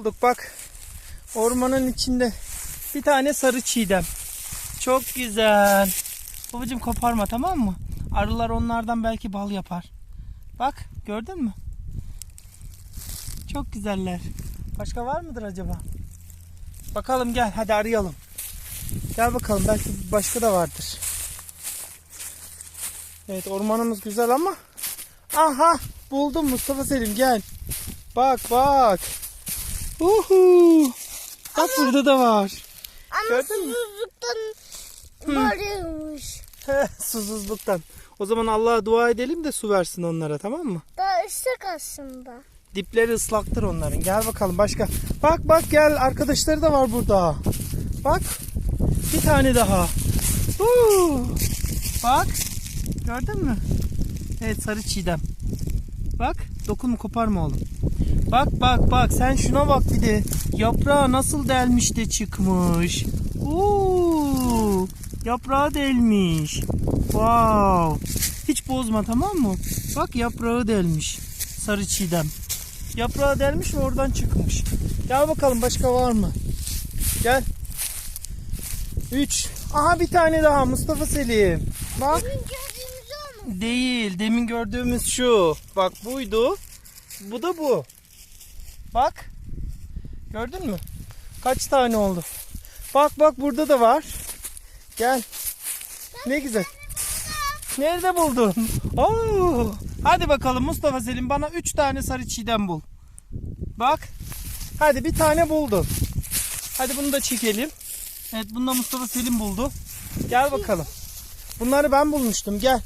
bulduk bak. Ormanın içinde bir tane sarı çiğdem. Çok güzel. Babacım koparma tamam mı? Arılar onlardan belki bal yapar. Bak gördün mü? Çok güzeller. Başka var mıdır acaba? Bakalım gel hadi arayalım. Gel bakalım belki başka da vardır. Evet ormanımız güzel ama aha buldum Mustafa Selim gel. Bak bak. Uhu. Bak burada da var. Ama Gördün mü? susuzluktan bağırıyormuş. Susuzluktan. O zaman Allah'a dua edelim de su versin onlara tamam mı? Daha ıslak aslında. Dipleri ıslaktır onların. Gel bakalım başka. Bak bak gel arkadaşları da var burada. Bak. Bir tane daha. Huu. Bak. Gördün mü? Evet sarı çiğdem. Bak dokunma koparma oğlum. Bak bak bak sen şuna bak bir de. Yaprağı nasıl delmiş de çıkmış. Oo, yaprağı delmiş. Wow. Hiç bozma tamam mı? Bak yaprağı delmiş. Sarı çiğdem. Yaprağı delmiş ve oradan çıkmış. Gel bakalım başka var mı? Gel. 3. Aha bir tane daha Mustafa Selim. Bak. Bugün gördüğümüz o mu? Değil. Demin gördüğümüz şu. Bak buydu. Bu da bu. Bak. Gördün mü? Kaç tane oldu? Bak bak burada da var. Gel. Ne güzel. Nerede buldun? Oo. Hadi bakalım Mustafa Selim bana 3 tane sarı çiğdem bul. Bak. Hadi bir tane buldun. Hadi bunu da çekelim. Evet bunu da Mustafa Selim buldu. Gel bakalım. Bunları ben bulmuştum. Gel.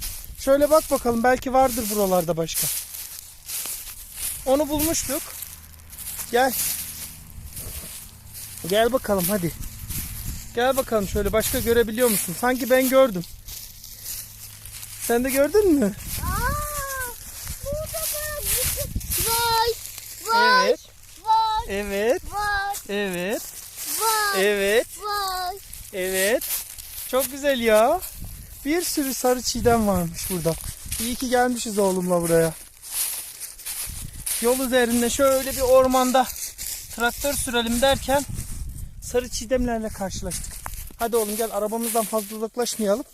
Şöyle bak bakalım belki vardır buralarda başka. Onu bulmuştuk. Gel. Gel bakalım hadi. Gel bakalım şöyle başka görebiliyor musun? Sanki ben gördüm. Sen de gördün mü? Evet. Evet. Evet. Evet. vay. Evet. Çok güzel ya. Bir sürü sarı çiğdem varmış burada. İyi ki gelmişiz oğlumla buraya. Yol üzerinde şöyle bir ormanda traktör sürelim derken sarı çiğdemlerle karşılaştık. Hadi oğlum gel arabamızdan fazla uzaklaşmayalım.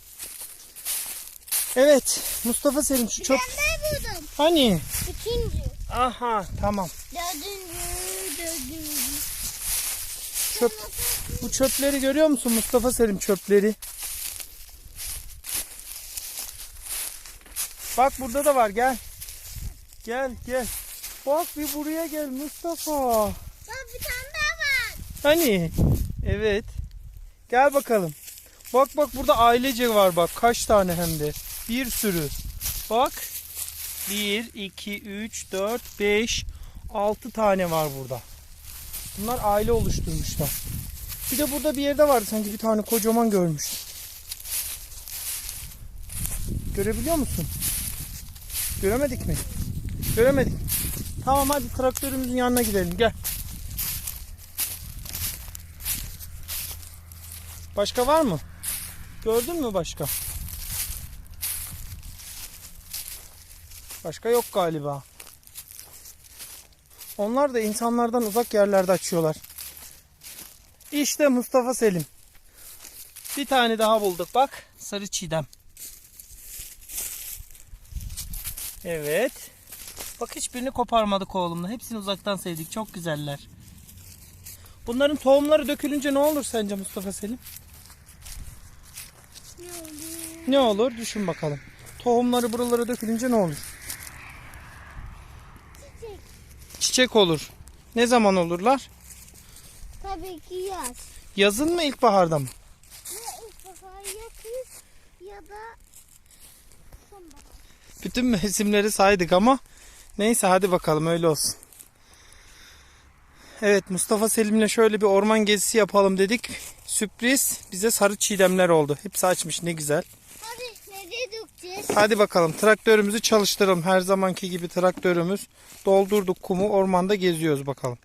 Evet Mustafa Selim şu çöp Ben buldum. hani? İkinci, Aha tamam. dördüncü, dördüncü. Çöp. Bu çöpleri görüyor musun Mustafa Selim çöpleri? Bak burada da var gel. Gel gel. Bak bir buraya gel Mustafa. Bak bir tane daha var. Hani? Evet. Gel bakalım. Bak bak burada ailece var bak. Kaç tane hem de. Bir sürü. Bak. 1, 2, 3, 4, 5, 6 tane var burada. Bunlar aile oluşturmuşlar. Bir de burada bir yerde vardı sanki bir tane kocaman görmüş. Görebiliyor musun? Göremedik mi? Göremedik. Tamam hadi traktörümüzün yanına gidelim gel. Başka var mı? Gördün mü başka? Başka yok galiba. Onlar da insanlardan uzak yerlerde açıyorlar. İşte Mustafa Selim. Bir tane daha bulduk bak. Sarı çiğdem. Evet. Bak hiçbirini koparmadık oğlumla. Hepsini uzaktan sevdik. Çok güzeller. Bunların tohumları dökülünce ne olur sence Mustafa Selim? Ne oldu? Ne olur? Düşün bakalım. Tohumları buralara dökülünce ne olur? Çiçek. Çiçek olur. Ne zaman olurlar? Tabii ki yaz. Yazın mı ilkbaharda mı? Ya ilkbahar ya kış ya da. Bütün mevsimleri saydık ama neyse hadi bakalım öyle olsun. Evet Mustafa Selim'le şöyle bir orman gezisi yapalım dedik. Sürpriz bize sarı çiğdemler oldu. Hepsi açmış ne güzel. Hadi bakalım traktörümüzü çalıştıralım. Her zamanki gibi traktörümüz doldurduk kumu ormanda geziyoruz bakalım.